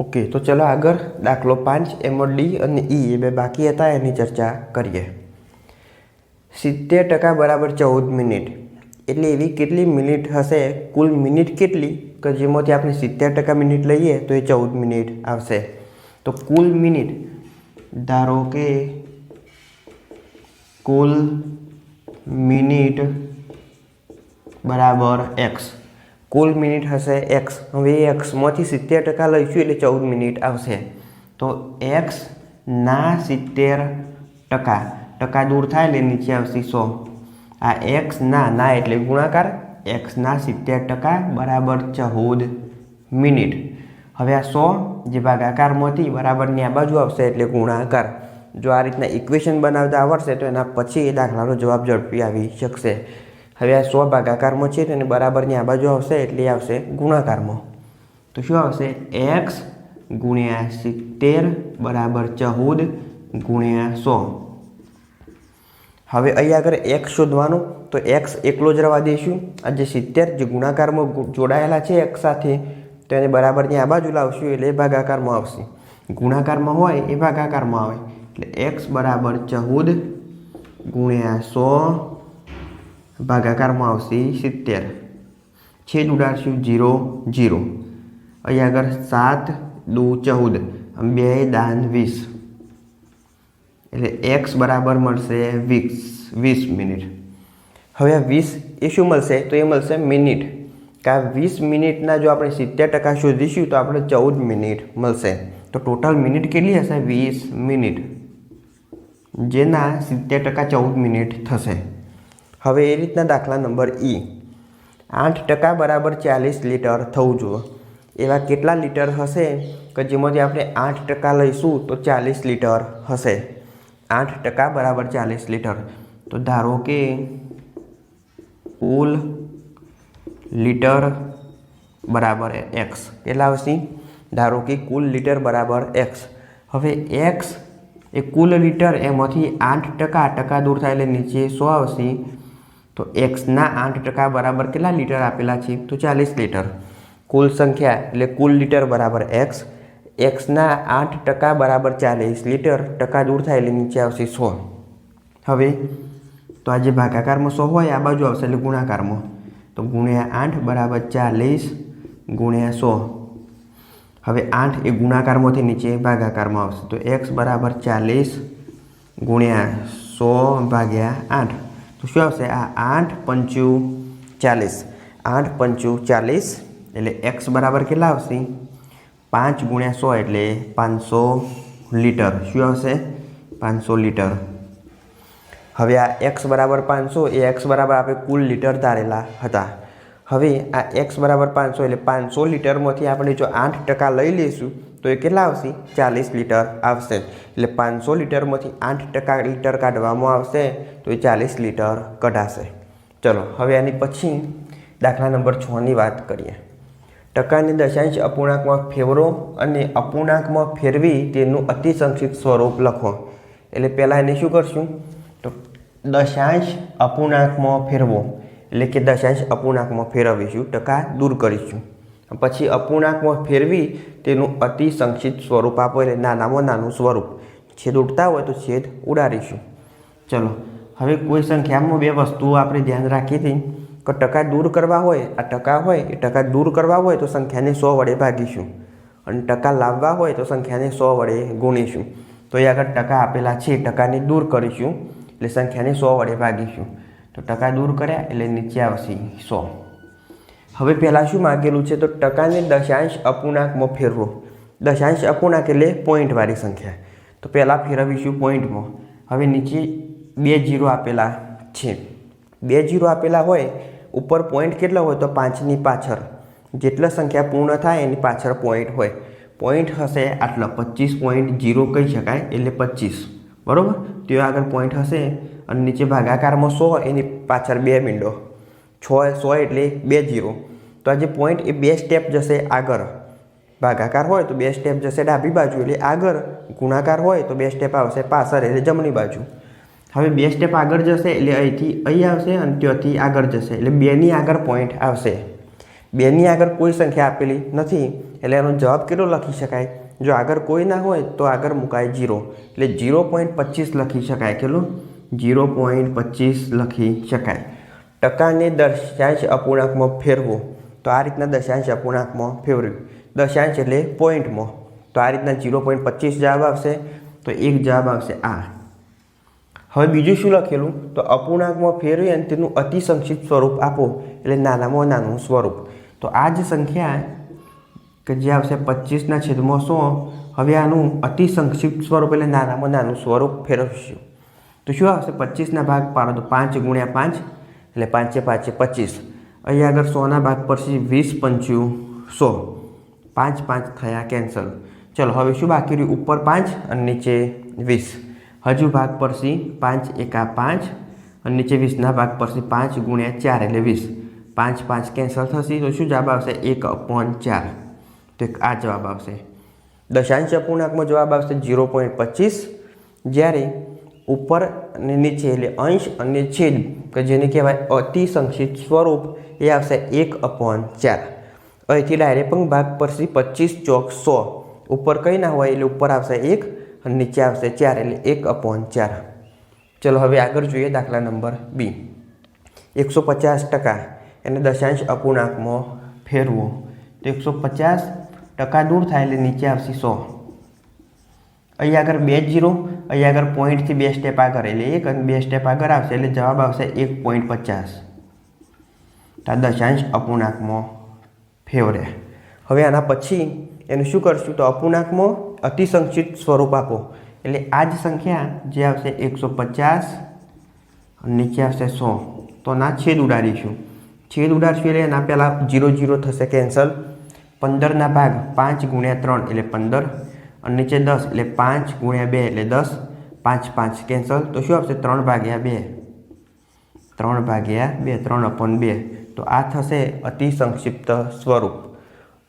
Okay, તો ચલો આગળ દાખલો પાંચ એમાં ડી અને ઈ એ બે બાકી હતા, એની ચર્ચા કરીએ. સિત્તેર ટકા બરાબર ચૌદ મિનિટ. એટલે એવી કેટલી મિનિટ હશે? કુલ મિનિટ કેટલી? કે જેમાંથી આપણે સિત્તેર ટકા મિનિટ લઈએ, તો એ ચૌદ મિનિટ આવશે. તો કુલ મિનિટ, ધારો કે કુલ મિનિટ બરાબર એક્સ કુલ મિનિટ હશે એક્સ. હવે એક્સમાંથી સિત્તેર ટકા લઈશું એટલે ચૌદ મિનિટ આવશે. તો એક્સ ના સિત્તેર ટકા. ટકા દૂર થાય એટલે નીચે આવશે સો. આ એક્સ ના ના એટલે ગુણાકાર. એક્સના સિત્તેર ટકા બરાબર ચૌદ મિનિટ. હવે આ સો જે ભાગાકારમાંથી બરાબરની આ બાજુ આવશે એટલે ગુણાકાર. જો આ રીતના ઇક્વેશન બનાવતા આવડશે તો એના પછી એ દાખલાનો જવાબ ઝડપી આવી શકશે. હવે આ સો ભાગાકારમાં છે તેને બરાબરની આ બાજુ આવશે, એટલે આવશે ગુણાકારમાં. તો શું આવશે? એક્સ ગુણ્યા સિત્તેર બરાબર ચૌદ ગુણ્યા સો. હવે અહીંયા આગળ એક્સ શોધવાનું, તો એક્સ એકલો જ રવા દઈશું. આ જે સિત્તેર જે ગુણાકારમાં જોડાયેલા છે એક્સ સાથે, તો એને બરાબરની આ બાજુ લાવશું, એટલે એ ભાગાકારમાં આવશે. ગુણાકારમાં હોય, એ ભાગાકારમાં આવે. એટલે એક્સ બરાબર ચૌદ ગુણ્યા સો ભાગાકારમાં આવશે સિત્તેર. છેદ ઉડાડશું જીરો જીરો. અહીં આગળ સાત, દુ, ચૌદ. બે દાન વીસ. એટલે એક્સ બરાબર મળશે વીસ વીસ મિનિટ. હવે આ વીસ એ શું મળશે? તો એ મળશે મિનિટ. કે વીસ મિનિટના જો આપણે સિત્તેર ટકા શોધીશું, તો આપણે ચૌદ મિનિટ મળશે. તો ટોટલ મિનિટ કેટલી હશે? વીસ મિનિટ. જેના સિત્તેર ટકા ચૌદ મિનિટ થશે. હવે એ રીતના દાખલા નંબર ઈ આઠ ટકા બરાબર ચાલીસ લીટર થવું જોઈએ. એવા કેટલા લીટર હશે કે જેમાંથી આપણે આઠ ટકા લઈશું તો ચાલીસ લીટર હશે. આઠ ટકા બરાબર ચાલીસ લીટર. તો ધારો કે કુલ લીટર બરાબર એક્સ કેટલા આવશે ધારો કે કુલ લીટર બરાબર એક્સ હવે એક્સ એ કુલ લીટર એમાંથી આઠ ટકા ટકા દૂર થાય એટલે નીચે સો આવશે? તો એક્સના આઠ ટકા બરાબર કેટલા લીટર આપેલા છે? તો ચાલીસ લીટર. કુલ સંખ્યા એટલે કુલ લીટર બરાબર એક્સ એક્સના આઠ ટકા બરાબર ચાલીસ લીટર ટકા દૂર થાય એટલે નીચે આવશે સો. હવે, તો આ જે ભાગાકારમાં સો હોય, આ બાજુ આવશે એટલે ગુણાકારમાં. તો ગુણ્યા આઠ બરાબર ચાલીસ ગુણ્યા સો. હવે આઠ એ ગુણાકારમાંથી નીચે ભાગાકારમાં આવશે. તો એક્સ બરાબર ચાલીસ ગુણ્યા સો ભાગ્યા આઠ. તો શું આવશે? આ આઠ પંચુ ચાલીસ. આઠ પંચુ ચાલીસ એટલે એક્સ બરાબર કેટલા આવશે? પાંચ ગુણ્યા સો એટલે પાંચસો લીટર. શું આવશે? પાંચસો લીટર. હવે આ એક્સ બરાબર પાંચસો, એ એક્સ બરાબર આપણે કુલ લીટર ધારેલા હતા. હવે આ એક્સ બરાબર પાંચસો એટલે પાંચસો લીટરમાંથી આપણે જો આઠ ટકા લઈ લઈશું તો એ કેટલા આવશે? ચાલીસ લીટર આવશે. એટલે પાંચસો લીટરમાંથી આઠ ટકા લીટર કાઢવામાં આવશે, તો એ ચાલીસ લીટર કઢાશે. ચલો, હવે આની પછી દાખલા નંબર છની વાત કરીએ. ટકાને દશાંશ અપૂર્ણાંકમાં ફેરવો અને અપૂર્ણાંકમાં ફેરવી તેનું અતિ સંક્ષિપ્ત સ્વરૂપ લખો. એટલે પહેલાં એને શું કરશું? તો દશાંશ અપૂર્ણાંકમાં ફેરવો. એટલે કે દશાંશ અપૂર્ણાંકમાં ફેરવીશું, ટકા દૂર કરીશું. પછી અપૂર્ણાંકમાં ફેરવી તેનું અતિ સંક્ષિપ્ત સ્વરૂપ આપો એટલે નાનામાં નાનું સ્વરૂપ. છેદ ઉડતા હોય તો છેદ ઉડાડીશું. ચલો, હવે કોઈ સંખ્યામાં બે વસ્તુઓ આપણે ધ્યાન રાખી હતી કે ટકા દૂર કરવા હોય, આ ટકા હોય, એ ટકા દૂર કરવા હોય તો સંખ્યાને સો વડે ભાગીશું. અને ટકા લાવવા હોય તો સંખ્યાને સો વડે ગુણીશું. તો એ આગળ ટકા આપેલા છે ટકાને દૂર કરીશું, એટલે સંખ્યાને સો વડે ભાગીશું. તો ટકા દૂર કર્યા એટલે નીચે આવશે સો. હવે પહેલાં શું માગેલું છે? તો ટકાને દશાંશ અપૂર્ણાંકમાં ફેરવો. દશાંશ અપૂર્ણાંક એટલે પોઈન્ટવાળી સંખ્યા. તો પહેલાં ફેરવીશું પોઈન્ટમાં હવે નીચે બે જીરો આપેલા છે. બે જીરો આપેલા હોય, ઉપર પોઈન્ટ કેટલા હોય? તો પાંચની પાછળ. જેટલા સંખ્યા પૂર્ણ થાય, એની પાછળ પોઈન્ટ હોય. પોઈન્ટ હશે આટલા. પચીસ પોઈન્ટ જીરો કહી શકાય, એટલે પચીસ. બરાબર? તે આગળ પોઈન્ટ હશે અને નીચે ભાગાકારમાં સો, એની પાછળ બે મીંડો છ સો એટલે બે જીરો તો આ જે પોઈન્ટ એ બે સ્ટેપ જશે આગળ. ભાગાકાર હોય તો બે સ્ટેપ જશે ડાબી બાજુ, એટલે આગળ ગુણાકાર હોય તો બે સ્ટેપ આવશે પાછળ, એટલે જમણી બાજુ. હવે બે સ્ટેપ આગળ જશે, એટલે અહીંથી અહીં આવશે અને ત્યાંથી આગળ જશે, એટલે બેની આગળ પોઈન્ટ આવશે. બેની આગળ કોઈ સંખ્યા આપેલી નથી, એટલે એનો જવાબ કેટલો લખી શકાય? જો આગળ કોઈ ના હોય તો આગળ મુકાય જીરો એટલે જીરો પોઈન્ટ પચીસ લખી શકાય. કેટલું? જીરો પોઈન્ટ પચીસ લખી શકાય. ટકાને દર્શાય અપૂર્ણાંકમાં ફેરવો. તો આ રીતના દશાંશ અપૂર્ણાંકમાં ફેરવ્યું દશાંશ એટલે પોઈન્ટમાં. તો આ રીતના જીરો પોઈન્ટ પચીસ જવાબ આવશે, તો એક જવાબ આવશે આ હવે બીજું શું લખેલું? તો અપૂર્ણાંકમાં ફેરવી અને તેનું અતિ સંક્ષિપ્ત સ્વરૂપ આપો. એટલે નાનામાં નાનું સ્વરૂપ. તો આ જ સંખ્યા કે જે આવશે પચીસના છેદમાં સો. હવે આનું અતિ સંક્ષિપ્ત સ્વરૂપ એટલે નાનામાં નાનું સ્વરૂપ ફેરવશું. તો શું આવશે? પચીસના ભાગ પાડો તો પાંચ ગુણ્યા પાંચ, એટલે પાંચે પાંચે પચીસ. અહીંયા આગળ સોના ભાગ પરથી વીસ પંચ્યું સો. પાંચ પાંચ થયા કેન્સલ ચલો, હવે શું બાકી રહ્યું? ઉપર પાંચ અને નીચે વીસ. હજુ ભાગ પરથી પાંચ એકા પાંચ અને નીચે વીસના ભાગ પરથી પાંચ ગુણ્યા ચાર એટલે વીસ. પાંચ પાંચ કેન્સલ થશે તો શું જવાબ આવશે? એક અપોન ચાર. તો એક આ જવાબ આવશે. દશાંશ અપૂર્ણાંકમાં જવાબ આવશે જીરો પોઈન્ટ પચીસ. જ્યારે ઉપર અને નીચે, એટલે અંશ અને છેદ, કે જેને કહેવાય અતિ સંક્ષિપ્ત સ્વરૂપ, એ આવશે એક અપોન ચાર. અહીંથી ડાયરેક્ટ પણ ભાગ પરથી પચીસ ચોક સો. ઉપર કંઈ ના હોય, એટલે ઉપર આવશે એક અને નીચે આવશે ચાર, એટલે એક અપોન ચાર. ચલો હવે આગળ જોઈએ દાખલા નંબર બી. એકસો પચાસ ટકા એને દશાંશ અપૂર્ણાંકમાં ફેરવો. તો એકસો પચાસ ટકા દૂર થાય, એટલે નીચે આવશે સો. અહીંયા આગળ બે જીરો અહીંયા આગળ પોઈન્ટથી બે સ્ટેપ આગળ એટલે એક અને બે સ્ટેપ આગળ આવશે એટલે જવાબ આવશે એક પોઈન્ટ પચાસ. આ દશાંશ અપૂર્ણાંકમાં ફેવરે હવે આના પછી એનું શું કરશું તો અપૂર્ણાંકમાં અતિસંક્ષિપ્ત સ્વરૂપ આપો. એટલે આ જ સંખ્યા જે આવશે એકસો પચાસ નીચે આવશે સો. તો ના છેદ ઉડાડીશું. છેદ ઉડાડશું એટલે એના પહેલાં જીરો જીરો થશે કેન્સલ પંદરના ભાગ પાંચ ગુણ્યા ત્રણ એટલે પંદર. અને નીચે દસ એટલે પાંચ ગુણ્યા બે એટલે દસ. પાંચ પાંચ કેન્સલ તો શું આપશે? ત્રણ ભાગ્યા બે. ત્રણ ભાગ્યા બે, ત્રણ અપોન બે. તો આ થશે અતિ સંક્ષિપ્ત સ્વરૂપ.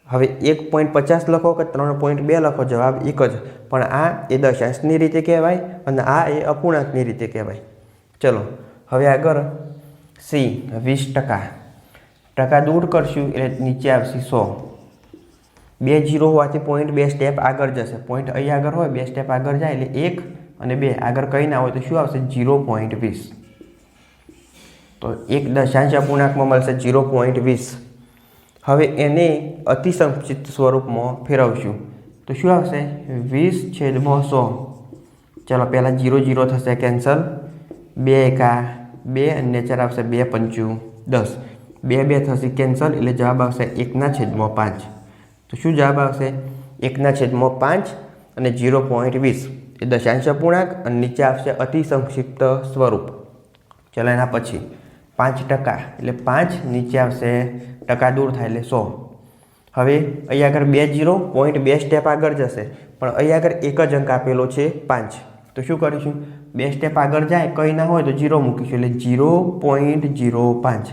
હવે એક પોઈન્ટ પચાસ લખો કે ત્રણ પોઈન્ટ બે લખો? જવાબ એક જ. પણ આ એ દશાંશની રીતે કહેવાય અને આ એ અપૂર્ણાંકની રીતે કહેવાય. ચલો, હવે આગળ સી, વીસ ટકા. ટકા દૂર કરશું એટલે નીચે આવશે સો. બે જીરો હોવાથી પોઈન્ટ બે સ્ટેપ આગળ જશે. પોઈન્ટ અહીં આગળ હોય, બે સ્ટેપ આગળ જાય એટલે એક અને બે આગળ કંઈ ના હોય તો શું આવશે? જીરો પોઈન્ટ વીસ. તો એક દશાંશ અપૂર્ણાંકમાં મળશે જીરો પોઈન્ટ વીસ. હવે એને અતિસંક્ષિપ્ત સ્વરૂપમાં ફેરવશું. તો શું આવશે? વીસ છેદમાં સો ચલો, પહેલાં જીરો જીરો થશે કેન્સલ બે એકા બે અને ચાર આવશે બે પંચું દસ. બે બે થશે કેન્સલ એટલે જવાબ આવશે એકના છેદમાં પાંચ. તો શું જવાબ આવશે? એકના છેદમાં પાંચ અને જીરો પોઈન્ટ વીસ. એ દશાંશ અપૂર્ણાંક અને નીચે આવશે અતિ સંક્ષિપ્ત સ્વરૂપ. ચલો એના પછી. પાંચ ટકા. એટલે પાંચ નીચે આવશે ટકા દૂર થાય એટલે સો. હવે અહીંયા આગળ બે જીરો પોઈન્ટ બે સ્ટેપ આગળ જશે. પણ અહીંયા આગળ એક જ અંક આપેલો છે પાંચ. તો શું કરીશું? બે સ્ટેપ આગળ જાય, કંઈ ના હોય તો જીરો મૂકીશું. એટલે જીરો પોઈન્ટ જીરો પાંચ.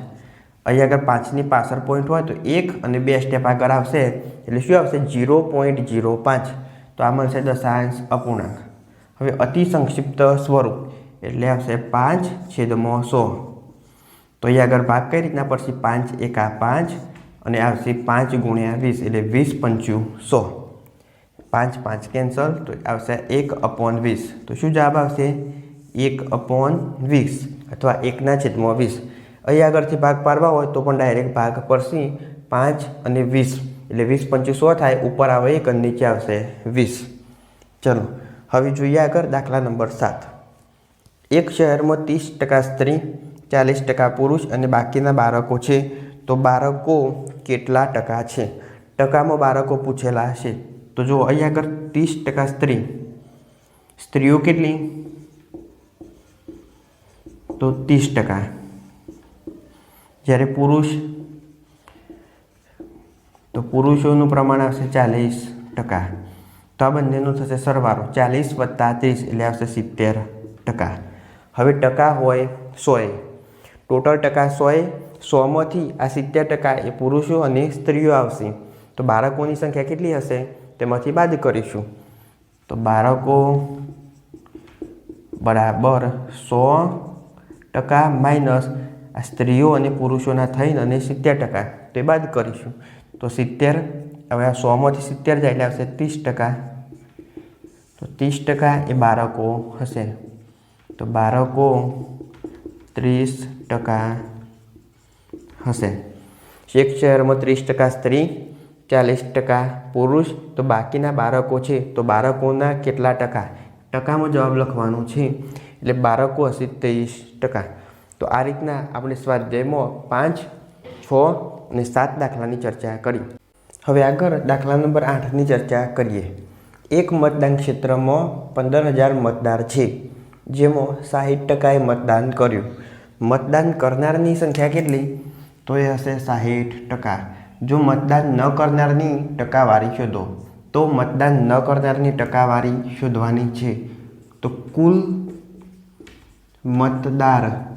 અહીં આગળ પાંચની પાછળ પોઈન્ટ હોય તો એક અને બે સ્ટેપ આગળ આવશે. એટલે શું આવશે? જીરો પોઈન્ટ જીરો પાંચ. તો આ મળશે દશાંશ અપૂર્ણાંક. હવે અતિ સંક્ષિપ્ત સ્વરૂપ. એટલે આવશે પાંચ છેદમાં સો. તો અહીં આગળ ભાગ કઈ રીતના પડશે? પાંચ એકા પાંચ અને આવશે પાંચ ગુણ્યા વીસ. એટલે વીસ પંચું સો. પાંચ પાંચ કેન્સલ તો આવશે એક અપોન વીસ. તો શું જવાબ આવશે? એક અપોન વીસ અથવા એકના છેદમાં વીસ. અહીં આગળથી ભાગ પાડવા હોય તો પણ ડાયરેક્ટ ભાગ પડશે પાંચ અને વીસ. એટલે વીસ પંચી સો થાય, ઉપર આવે એક અને નીચે આવશે વીસ. ચલો, હવે જોઈએ આગળ દાખલા નંબર સાત. એક શહેરમાં ત્રીસ ટકા સ્ત્રી, ચાલીસ ટકા પુરુષ અને બાકીના બાળકો છે. તો બાળકો કેટલા ટકા છે? ટકામાં બાળકો પૂછેલા હશે. તો જો અહીં આગળ ત્રીસ ટકા સ્ત્રી. સ્ત્રીઓ કેટલી? તો ત્રીસ ટકા. જ્યારે પુરુષ, તો પુરુષોનું પ્રમાણ આવશે ચાલીસ ટકા. તો આ બંનેનું થશે સરવાળો. ચાલીસ વત્તા ત્રીસ એટલે આવશે સિત્તેર ટકા. હવે ટકા હોય સોએ. ટોટલ ટકા સોએ, સોમાંથી આ સિત્તેર ટકા એ પુરુષો અને સ્ત્રીઓ આવશે. તો બાળકોની સંખ્યા કેટલી હશે? તેમાંથી બાદ કરીશું. તો બાળકો બરાબર સો ટકા માઇનસ આ સ્ત્રીઓ અને પુરુષોના થઈને અને સિત્તેર ટકા તે બાદ કરીશું. તો સિત્તેર, હવે આ સોમાંથી સિત્તેર જાય એટલે આવશે ત્રીસ ટકા. તો ત્રીસ ટકા એ બાળકો હશે. તો બાળકો ત્રીસ ટકા હશે. એક શહેરમાં ત્રીસ ટકા સ્ત્રી, ચાલીસ ટકા પુરુષ, તો બાકીના બાળકો છે, તો બાળકોના કેટલા ટકા? ટકામાં જવાબ લખવાનો છે. એટલે બાળકો હશે ત્રીસ ટકા. તો આ રીતના આપણે સ્વાધ્યાયમાં પાંચ, છ અને સાત દાખલાની ચર્ચા કરી. હવે આગળ દાખલા નંબર આઠની ચર્ચા કરીએ. એક મતદાન ક્ષેત્રમાં પંદર હજાર મતદાર છે, જેમાં સાહીઠ ટકાએ મતદાન કર્યું. મતદાન કરનારની સંખ્યા કેટલી? તો એ હશે સાહીઠ ટકા. જો મતદાન ન કરનારની ટકાવારી શોધો, તો મતદાન ન કરનારની ટકાવારી શોધવાની છે. તો કુલ મતદાર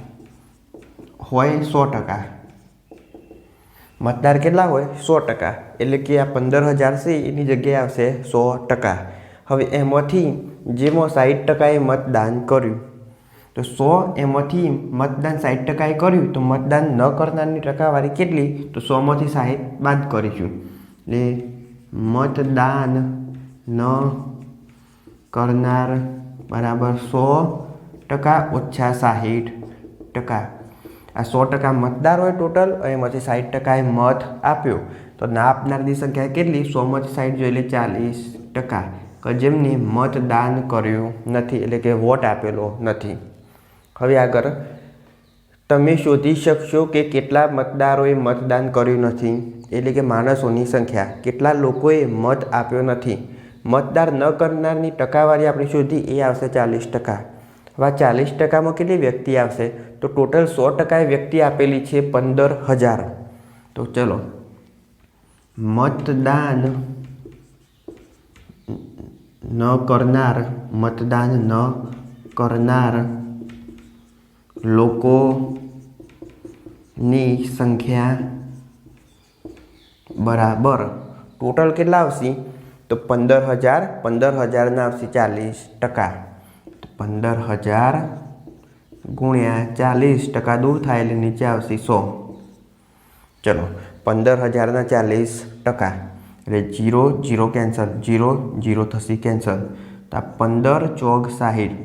હોય સો ટકા. મતદાર કેટલા હોય? સો ટકા. એટલે કે આ પંદર હજાર છે, એની જગ્યાએ આવશે સો ટકા. હવે એમાંથી જેમાં સાઠ ટકાએ મતદાન કર્યું, તો સો એમાંથી મતદાન સાઠ ટકાએ કર્યું, તો મતદાન ન કરનારની ટકાવારી કેટલી? તો સોમાંથી સાઠ બાદ કરીશું. એટલે મતદાન ન કરનાર બરાબર સો ટકા ઓછા સાહીઠ ટકા. આ સો ટકા મતદાર હોય ટોટલ એમાંથી સાઠ ટકાએ મત આપ્યો. તો ના આપનારની સંખ્યા કેટલી? સોમાંથી સાઠ જોઈએ એટલે ચાલીસ ટકા. કે જેમને મતદાન કર્યું નથી, એટલે કે વોટ આપેલો નથી. હવે આગળ. તમે શોધી શકશો કે કેટલા મતદારોએ મતદાન કર્યું નથી, એટલે કે માણસોની સંખ્યા. કેટલા લોકોએ મત આપ્યો નથી. મતદાર ન કરનારની ટકાવારી આપણે શોધી, એ આવશે ચાલીસ ટકા. હવે ચાલીસ ટકામાં કેટલી વ્યક્તિ આવશે? તો ટોટલ સો ટકાએ વ્યક્તિ આપેલી છે પંદર હજાર. તો ચલો. મતદાન ન કરનાર, મતદાન ન કરનાર લોકોની સંખ્યા બરાબર ટોટલ કેટલા આવશે? તો પંદર હજાર, પંદર હજારના આવશે ચાલીસ ટકા. પંદર હજાર ગુણ્યા ચાલીસ ટકા દૂર થાય એટલે નીચે આવશે સો. ચલો પંદર હજારના ચાલીસ ટકા. એટલે zero zero cancel zero zero થશે કેન્સલ તો આ પંદર ચોગ સાહીઠ.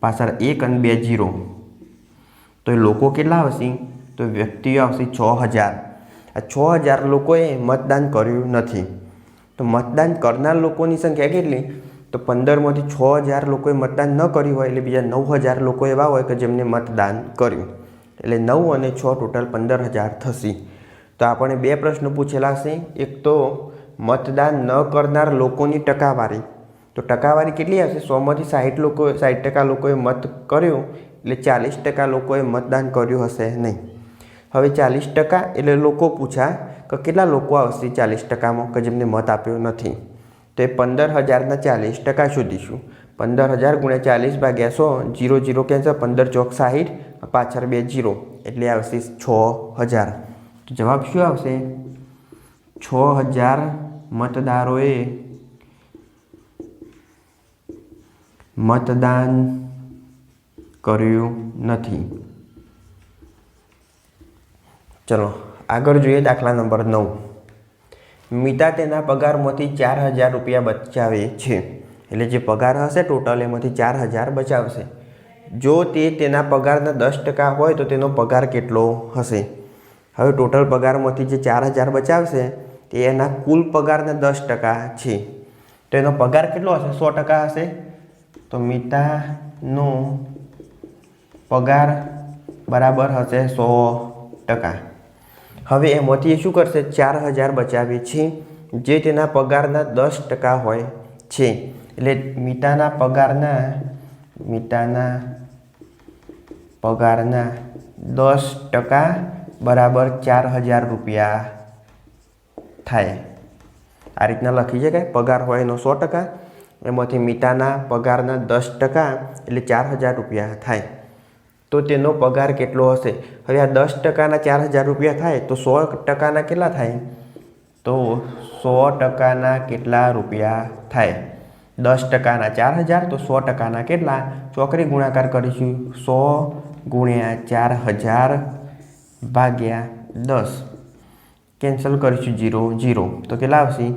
પાછળ એક અને બે જીરો તો લોકો કેટલા આવશે? તો વ્યક્તિઓ આવશે છ હજાર. આ છ હજાર લોકોએ મતદાન કર્યું નથી. તો મતદાન કરનાર લોકોની સંખ્યા કેટલી? તો પંદરમાંથી છ હજાર લોકોએ મતદાન ન કર્યું હોય એટલે બીજા નવ હજાર લોકો એવા હોય કે જેમને મતદાન કર્યું. એટલે નવ અને છ ટોટલ પંદર હજાર થશે. તો આપણે બે પ્રશ્ન પૂછેલા છે. એક તો, મતદાન ન કરનાર લોકોની ટકાવારી. તો ટકાવારી કેટલી હશે? સોમાંથી સાઠ લોકો સાઠ ટકા લોકોએ મત કર્યો એટલે ચાલીસ ટકા લોકોએ મતદાન કર્યું હશે નહીં. હવે ચાલીસ ટકા એટલે લોકો પૂછા કે કેટલા લોકો આવશે ચાલીસ ટકામાં કે જેમને મત આપ્યો નથી? તો એ પંદર હજારના ચાલીસ ટકા શોધીશું. પંદર હજાર ગુણ્યા ચાલીસ ભાગ્યા સો, જીરો જીરો કેન્સલ, પંદર ચોક સાહીઠ, પાછળ બે જીરો, એટલે આવશે છ હજાર. તો જવાબ શું આવશે? છ હજાર મતદારોએ મતદાન કર્યું નથી. ચલો, આગળ જોઈએ દાખલા નંબર નવ. મીતા તેના પગારમાંથી ચાર હજાર રૂપિયા બચાવે છે. એટલે જે પગાર હશે ટોટલ એમાંથી ચાર હજાર બચાવશે. જો તે તેના પગારના દસ ટકા હોય તો તેનો પગાર કેટલો હશે? હવે ટોટલ પગારમાંથી જે ચાર હજાર બચાવશે તે એના કુલ પગારના દસ ટકા છે. તો એનો પગાર કેટલો હશે? સો ટકા હશે. તો મિતાનો પગાર બરાબર હશે સો ટકા. હવે એમાંથી એ શું કરશે? ચાર હજાર બચાવે છે, જે તેના પગારના દસ ટકા હોય છે. એટલે મિતાના પગારના મિતાના પગારના દસ ટકા બરાબર ચાર હજાર રૂપિયા થાય. આ રીતના લખી શકાય? પગાર હોય એનો સો ટકા, એમાંથી મીતાના પગારના દસ ટકા એટલે ચાર હજાર રૂપિયા થાય. તો તેનો પગાર કેટલો હશે? હવે આ દસ ટકાના ચાર હજાર રૂપિયા થાય તો સો ટકાના કેટલા થાય? તો સો ટકાના કેટલા રૂપિયા થાય? દસ ટકાના ચાર હજાર તો સો ટકાના કેટલા? ચોકરી ગુણાકાર કરીશું. સો ગુણ્યા ચાર હજાર ભાગ્યા દસ. કેન્સલ કરીશું જીરો જીરો. તો કેટલા આવશે?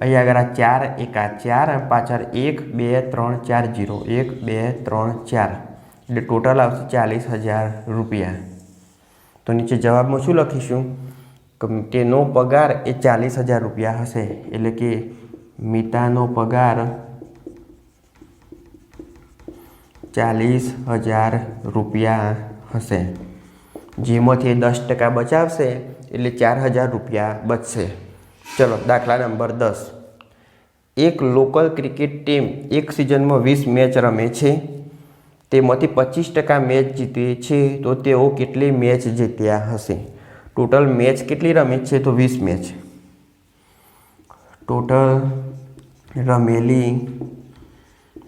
અહીંયા આગળ આ ચાર એકા ચાર, પાછળ એક, બે, ત્રણ, ચાર, જીરો. એક, બે, ત્રણ, ચાર. એટલે ટોટલ આવશે ચાલીસ હજાર રૂપિયા. તો નીચે જવાબમાં શું લખીશું? કે તેનો પગાર એ ચાલીસ હજાર રૂપિયા હશે. એટલે કે મિતાનો પગાર ચાલીસ હજાર રૂપિયા હશે. જેમાંથી દસ ટકા બચાવશે, એટલે ચાર હજાર રૂપિયા બચશે. ચલો, દાખલા નંબર દસ. એક લોકલ ક્રિકેટ ટીમ એક સિઝનમાં વીસ મેચ રમે છે. તેમાંથી પચીસ ટકા મેચ જીતે છે તો તેઓ કેટલી મેચ જીત્યા હશે? ટોટલ મેચ કેટલી રમી છે તો વીસ મેચ. ટોટલ રમેલી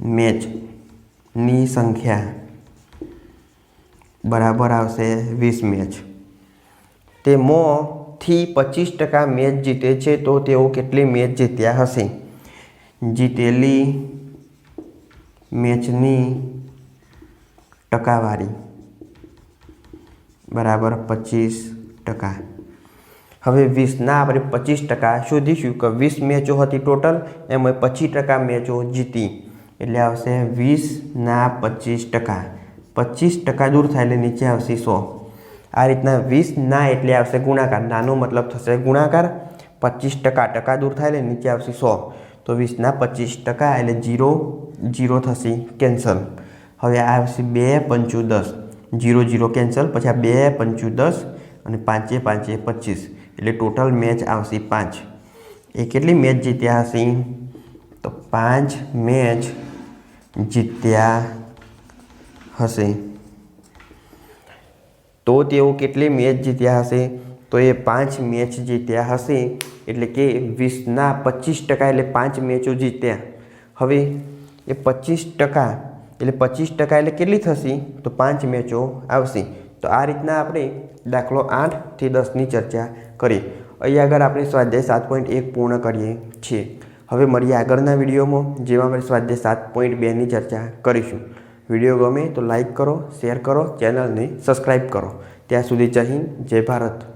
મેચની સંખ્યા બરાબર આવશે વીસ મેચ. તેમાંથી પચીસ ટકા મેચ જીતે છે તો તેઓ કેટલી મેચ જીત્યા હશે? જીતેલી મેચની ટકાવારી. બરાબર પચીસ ટકા. હવે વીસના આપણે પચીસ ટકા શોધીશું કે વીસ મેચો હતી ટોટલ, એમાં પચીસ ટકા મેચો જીતી. એટલે આવશે વીસના પચીસ ટકા. પચીસ ટકા દૂર થાય એટલે નીચે આવશે સો. આ રીતના વીસ, ના, એટલે આવશે ગુણાકાર. નાનો મતલબ થશે ગુણાકાર. પચીસ ટકા ટકા દૂર થાય એટલે નીચે આવશે સો. તો વીસના પચીસ ટકા એટલે જીરો જીરો થશે, કેન્સલ. હવે આ આવશે બે પંચું દસ જીરો જીરો કેન્સલ, પછી આ બે પંચું દસ અને પાંચે પાંચે પચીસ. એટલે ટોટલ મેચ આવશે પાંચ. એ કેટલી મેચ જીત્યા હશે? તો પાંચ મેચ જીત્યા હશે. તો તેઓ કેટલી મેચ જીત્યા હશે? તો એ પાંચ મેચ જીત્યા હશે, એટલે કે વીસના પચીસ ટકા, એટલે પાંચ મેચો જીત્યા. હવે એ પચીસ ટકા એટલે પચીસ ટકા એટલે કેટલી થશે? તો પાંચ મેચો આવશે. તો આ રીતના આપણે દાખલો આઠથી દસની ચર્ચા કરી. અહીં આગળ આપણે સ્વાધ્યાય સાત પોઈન્ટ એક પૂર્ણ કરીએ છીએ. હવે મળીએ આગળના વિડીયોમાં, જેમાં આપણે સ્વાધ્યાય સાત પોઈન્ટ બેની ચર્ચા કરીશું. વીડિયો ગમે તો લાઈક કરો, શેર કરો, ચેનલને સબસ્ક્રાઈબ કરો. ત્યાં સુધી જય હિન્દ, જય ભારત.